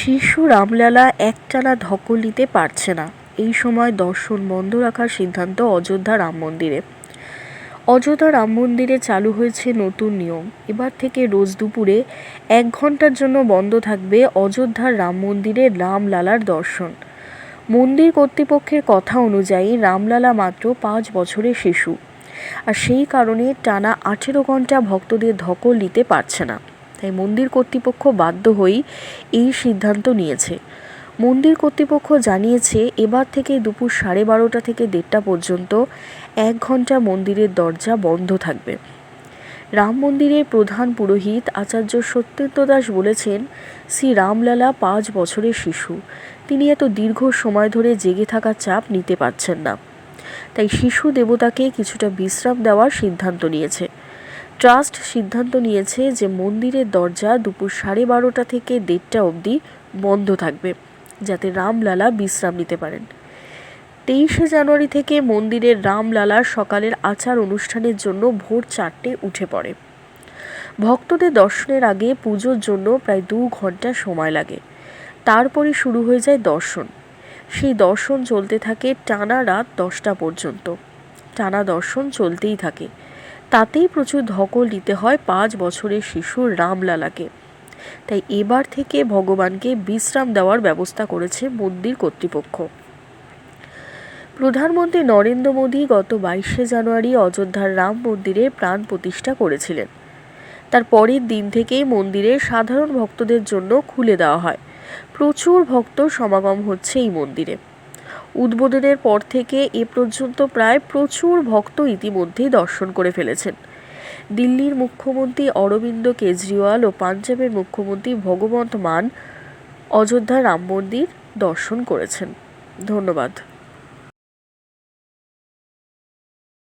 শিশু রামলালা একটানা ধকল নিতে পারছে না। এই সময় দর্শন বন্ধ রাখার সিদ্ধান্ত অযোধ্যা রাম মন্দিরে। অযোধ্যা রাম মন্দিরে চালু হয়েছে নতুন নিয়ম। এবার থেকে রোজ দুপুরে এক ঘণ্টার জন্য বন্ধ থাকবে অযোধ্যার রাম মন্দিরে রামলালার দর্শন। মন্দির কর্তৃপক্ষের কথা অনুযায়ী রামলালা মাত্র পাঁচ বছরের শিশু। আর সেই কারণে টানা আঠেরো ঘণ্টা ভক্তদের ধকল নিতে পারছে না। তাই মন্দির কর্তৃপক্ষ বাধ্য হয়েই এই সিদ্ধান্ত নিয়েছে। মন্দির কর্তৃপক্ষ জানিয়েছে, এবার থেকে দুপুর সাড়ে বারোটা থেকে দেড়টা পর্যন্ত এক ঘণ্টা মন্দিরের দরজা বন্ধ থাকবে। রাম মন্দিরের প্রধান পুরোহিত আচার্য সত্যেন্দ্র দাস বলেছেন শ্রী রামলালা পাঁচ বছরের শিশু। তিনি এত দীর্ঘ সময় ধরে জেগে থাকার চাপ নিতে পারছেন না। তাই শিশু দেবতাকে কিছুটা বিশ্রাম দেওয়ার সিদ্ধান্ত নিয়েছে। ট্রাস্ট সিদ্ধান্ত নিয়েছে যে মন্দিরের দরজা দুপুর সাড়ে বারোটা থেকে দেড়টা অবধি বন্ধ থাকবে, যাতে রামলালা বিশ্রাম নিতে পারেন। তেইশে জানুয়ারি থেকে মন্দিরের রামলালার সকালের আচার অনুষ্ঠানের জন্য ভোর চারটে উঠে পড়ে। ভক্তদের দর্শনের আগে পুজোর জন্য প্রায় দু ঘণ্টা সময় লাগে। তারপরে শুরু হয়ে যায় দর্শন। সেই দর্শন চলতে থাকে টানা রাত দশটা পর্যন্ত। টানা দর্শন চলতেই থাকে। তাতেই প্রচুর ধকল নিতে হয় পাঁচ বছরের শিশু রামলালাকে। তাই এবার থেকে ভগবানকে বিশ্রাম দেওয়ার ব্যবস্থা করেছে মন্দির কর্তৃপক্ষ। প্রধানমন্ত্রী নরেন্দ্র মোদী গত বাইশে জানুয়ারি অযোধ্যার রাম মন্দিরে প্রাণ প্রতিষ্ঠা করেছিলেন। তার পরের দিন থেকেই মন্দিরে সাধারণ ভক্তদের জন্য খুলে দেওয়া হয়। প্রচুর ভক্ত সমাগম হচ্ছে এই মন্দিরে। উদ্বোধনের পর থেকে এ পর্যন্ত প্রায় প্রচুর ভক্ত ইতিমধ্যেই দর্শন করে ফেলেছেন। দিল্লির মুখ্যমন্ত্রী অরবিন্দ কেজরিওয়াল ও পাঞ্জাবের মুখ্যমন্ত্রী ভগবন্ত মান অযোধ্যা রাম মন্দির দর্শন করেছেন। ধন্যবাদ।